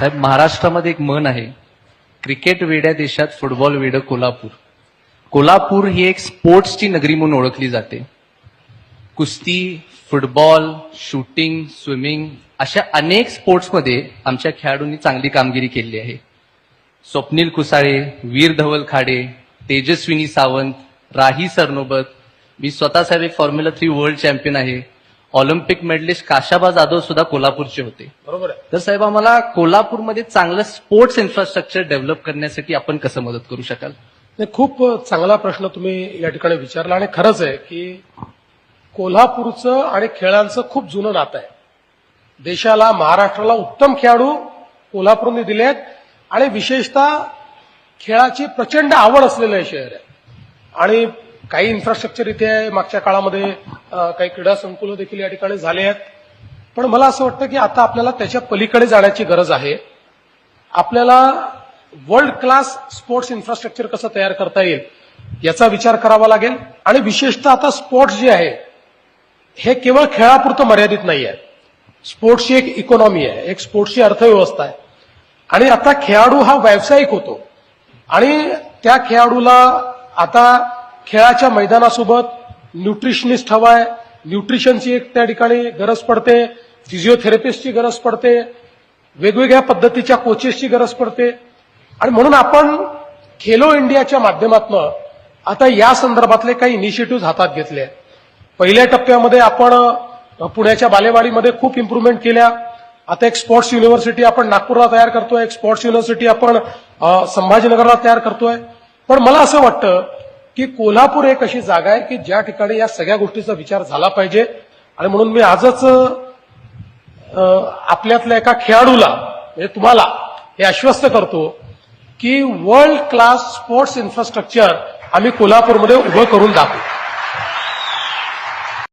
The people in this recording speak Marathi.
साहेब महाराष्ट्रामध्ये एक म्हण आहे क्रिकेट वेड्या देशात फुटबॉल वेड कोल्हापूर. कोल्हापूर ही एक स्पोर्ट्सची नगरी म्हणून ओळखली जाते. कुस्ती फुटबॉल शूटिंग स्विमिंग अशा अनेक स्पोर्ट्समध्ये आमच्या खेळाडूंनी चांगली कामगिरी केली आहे. स्वप्नील कुसाळे वीर धवल खाडे तेजस्विनी सावंत राही सरनोबत मी स्वतः साहेब एक फॉर्म्युला थ्री वर्ल्ड चॅम्पियन आहे. ऑलिम्पिक मेडलिस्ट काशाबा जाधव सुद्धा कोल्हापूरचे होते. बरोबर आहे. तर साहेब आम्हाला कोल्हापूरमध्ये चांगलं स्पोर्ट्स इन्फ्रास्ट्रक्चर डेव्हलप करण्यासाठी आपण कसं मदत करू शकाल? नाही, खूप चांगला प्रश्न तुम्ही या ठिकाणी विचारला आणि खरंच आहे की कोल्हापूरचं आणि खेळांचं खूप जुनं नातं आहे. देशाला महाराष्ट्राला उत्तम खेळाडू कोल्हापूरने दिले आहेत आणि विशेषतः खेळाची प्रचंड आवड असलेलं हे शहर आहे. आणि काही इन्फ्रास्ट्रक्चर इथे आहे मागच्या काळामध्ये काही क्रीडा संकुलं देखील या ठिकाणी झाले आहेत. पण मला असं वाटतं की आता आपल्याला त्याच्या पलीकडे जाण्याची गरज आहे. आपल्याला वर्ल्ड क्लास स्पोर्ट्स इन्फ्रास्ट्रक्चर कसं तयार करता येईल याचा विचार करावा लागेल. आणि विशेषतः आता स्पोर्ट्स जे आहे हे केवळ खेळापुरतं मर्यादित नाही आहे स्पोर्ट्सची एक इकॉनॉमी आहे एक स्पोर्ट्सची अर्थव्यवस्था आहे. आणि आता खेळाडू हा व्यावसायिक होतो. आणि त्या खेळाडूला आता खेळाच्या मैदानासोबत न्यूट्रिशनिस्ट हवाय न्यूट्रिशनची एक त्या ठिकाणी गरज पडते फिजिओथेरपिस्टची गरज पडते वेगवेगळ्या पद्धतीच्या कोचेसची गरज पडते. आणि म्हणून आपण खेलो इंडियाच्या माध्यमातून आता या संदर्भातले काही इनिशिएटिव्ह हातात घेतले. आहेत पहिल्या टप्प्यामध्ये आपण पुण्याच्या बालेवाडीमध्ये खूप इम्प्रुव्हमेंट केल्या. आता एक स्पोर्ट्स युनिव्हर्सिटी आपण नागपूरला तयार करतोय एक स्पोर्ट्स युनिव्हर्सिटी आपण संभाजीनगरला तयार करतोय. पण मला असं वाटतं की कोल्हापूर एक अशी जागा आहे की ज्या ठिकाणी या सगळ्या गोष्टीचा विचार झाला पाहिजे. आणि म्हणून मी आजच आपल्यातल्या एका खेळाडूला म्हणजे तुम्हाला हे आश्वस्त करतो की वर्ल्ड क्लास स्पोर्ट्स इन्फ्रास्ट्रक्चर आम्ही कोल्हापूरमध्ये उभं करून दाखवू.